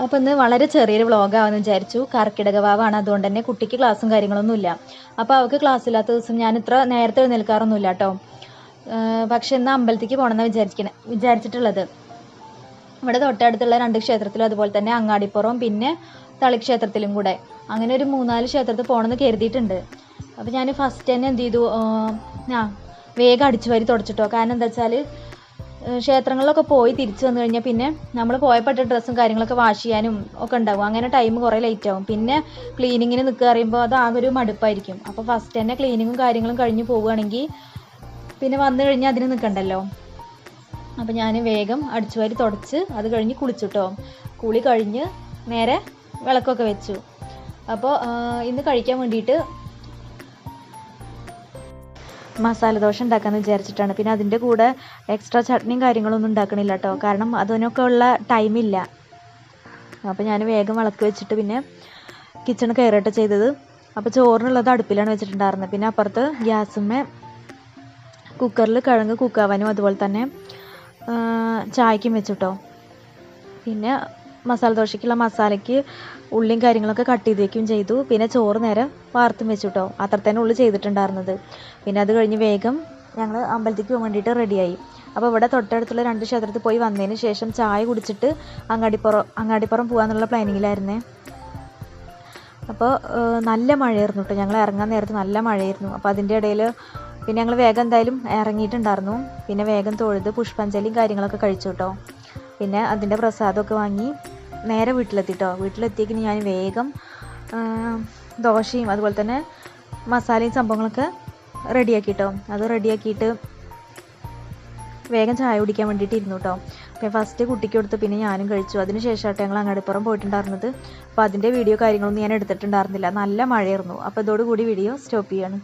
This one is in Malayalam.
അപ്പോൾ ഇന്ന് വളരെ ചെറിയൊരു വ്ളോഗാവെന്ന് വിചാരിച്ചു. കർക്കിടക വാവാണ് അതുകൊണ്ട് തന്നെ കുട്ടിക്ക് ക്ലാസ്സും കാര്യങ്ങളൊന്നുമില്ല. അപ്പോൾ അവൾക്ക് ക്ലാസ് ഇല്ലാത്ത ദിവസം ഞാൻ ഇത്ര നേരത്തെ എഴുന്നേൽക്കാറൊന്നുമില്ല കേട്ടോ. പക്ഷെ ഇന്ന് അമ്പലത്തേക്ക് പോകണമെന്ന് വിചാരിക്കണേ വിചാരിച്ചിട്ടുള്ളത്. ഇവിടെ തൊട്ടടുത്തുള്ള രണ്ട് ക്ഷേത്രത്തിലും അതുപോലെ തന്നെ അങ്ങാടിപ്പുറവും പിന്നെ തളിക്ഷേത്രത്തിലും കൂടെ. അങ്ങനെ ഒരു മൂന്നാൽ ക്ഷേത്രത്തിൽ പോകണമെന്ന് കരുതിയിട്ടുണ്ട്. അപ്പോൾ ഞാൻ ഫസ്റ്റ് തന്നെ എന്ത് ചെയ്തു? ആ വേഗം അടിച്ചു വരി തുടച്ചിട്ടോ. കാരണം എന്താ വെച്ചാൽ ക്ഷേത്രങ്ങളിലൊക്കെ പോയി തിരിച്ചു വന്നു കഴിഞ്ഞാൽ പിന്നെ നമ്മൾ പോയപ്പെട്ട ഡ്രസ്സും കാര്യങ്ങളൊക്കെ വാഷ് ചെയ്യാനും ഒക്കെ ഉണ്ടാവും. അങ്ങനെ ടൈം കുറേ ലേറ്റ് ആവും. പിന്നെ ക്ലീനിങ്ങിന് നിൽക്കുക പറയുമ്പോൾ അത് ആകെ ഒരു മടുപ്പായിരിക്കും. അപ്പോൾ ഫസ്റ്റ് തന്നെ ക്ലീനിങ്ങും കാര്യങ്ങളും കഴിഞ്ഞ് പോവുകയാണെങ്കിൽ പിന്നെ വന്നു കഴിഞ്ഞാൽ അതിന് നിൽക്കണ്ടല്ലോ അപ്പോൾ ഞാൻ വേഗം അടിച്ചു വാരി തുടച്ച് അത് കഴിഞ്ഞ് കുളിച്ചിട്ടോ. കുളി കഴിഞ്ഞ് നേരെ വിളക്കൊക്കെ വെച്ചു. അപ്പോൾ ഇന്ന് കഴിക്കാൻ വേണ്ടിയിട്ട് മസാല ദോശ ഉണ്ടാക്കാമെന്ന് വിചാരിച്ചിട്ടാണ്. പിന്നെ അതിന്റെ കൂടെ എക്സ്ട്രാ ചട്നിയും കാര്യങ്ങളൊന്നും ഉണ്ടാക്കണില്ല കേട്ടോ കാരണം അതിനൊക്കെ ഉള്ള ടൈമില്ല അപ്പോൾ ഞാൻ വേഗം വിളക്ക് വെച്ചിട്ട് പിന്നെ കിച്ചൺ കയറിയിട്ട് ചെയ്തത്. അപ്പോൾ ചോറിനുള്ളത് അടുപ്പിലാണ് വെച്ചിട്ടുണ്ടായിരുന്നത്. പിന്നെ അപ്പുറത്ത് ഗ്യാസുമ്മേ കുക്കറിൽ കിഴങ്ങ് കുക്കാവാനും അതുപോലെ തന്നെ ചായക്കും വെച്ചിട്ടോ പിന്നെ മസാല ദോശയ്ക്കുള്ള മസാലയ്ക്ക് ഉള്ളിയും കാര്യങ്ങളൊക്കെ കട്ട് ചെയ്ത് വയ്ക്കുകയും ചെയ്തു. പിന്നെ ചോറ് നേരെ വാർത്തും വെച്ചു കേട്ടോ അത്ര തന്നെ ഉള്ളു ചെയ്തിട്ടുണ്ടായിരുന്നത്. പിന്നെ അത് കഴിഞ്ഞ് വേഗം ഞങ്ങൾ അമ്പലത്തേക്ക് പോകാൻ വേണ്ടിയിട്ട് റെഡിയായി അപ്പോൾ ഇവിടെ തൊട്ടടുത്തുള്ള രണ്ട് ക്ഷേത്രത്തിൽ പോയി വന്നതിന് ശേഷം ചായ കുടിച്ചിട്ട് അങ്ങാടിപ്പുറം അങ്ങാടിപ്പുറം പോകാമെന്നുള്ള പ്ലാനിങ്ങിലായിരുന്നേ അപ്പോൾ നല്ല മഴയായിരുന്നു കേട്ടോ ഞങ്ങൾ ഇറങ്ങാൻ നേരത്ത് നല്ല മഴയായിരുന്നു. അപ്പോൾ അതിന്റെ ഇടയിൽ പിന്നെ ഞങ്ങൾ വേഗം എന്തായാലും ഇറങ്ങിയിട്ടുണ്ടായിരുന്നു. പിന്നെ വേഗം തൊഴുത് പുഷ്പാഞ്ജലിയും കാര്യങ്ങളൊക്കെ കഴിച്ചു കേട്ടോ പിന്നെ അതിന്റെ പ്രസാദമൊക്കെ വാങ്ങി നേരെ വീട്ടിലെത്തിട്ടോ. വീട്ടിലെത്തിയേക്കിന് ഞാൻ വേഗം ദോശയും അതുപോലെ തന്നെ മസാലയും സംഭവങ്ങളൊക്കെ റെഡിയാക്കിട്ടോ. അത് റെഡിയാക്കിയിട്ട് വേഗം ചായ കുടിക്കാൻ വേണ്ടിയിട്ട് ഇരുന്നു കേട്ടോ അപ്പോൾ ഫസ്റ്റ് കുട്ടിക്ക് കൊടുത്ത് പിന്നെ ഞാനും കഴിച്ചു. അതിന് ശേഷമായിട്ട് ഞങ്ങൾ അങ്ങാടിപ്പുറം പോയിട്ടുണ്ടായിരുന്നത്. അപ്പോൾ അതിന്റെ വീഡിയോ കാര്യങ്ങളൊന്നും ഞാൻ എടുത്തിട്ടുണ്ടായിരുന്നില്ല. നല്ല മഴയായിരുന്നു. അപ്പോൾ ഇതോടുകൂടി വീഡിയോ സ്റ്റോപ്പ് ചെയ്യാണ്.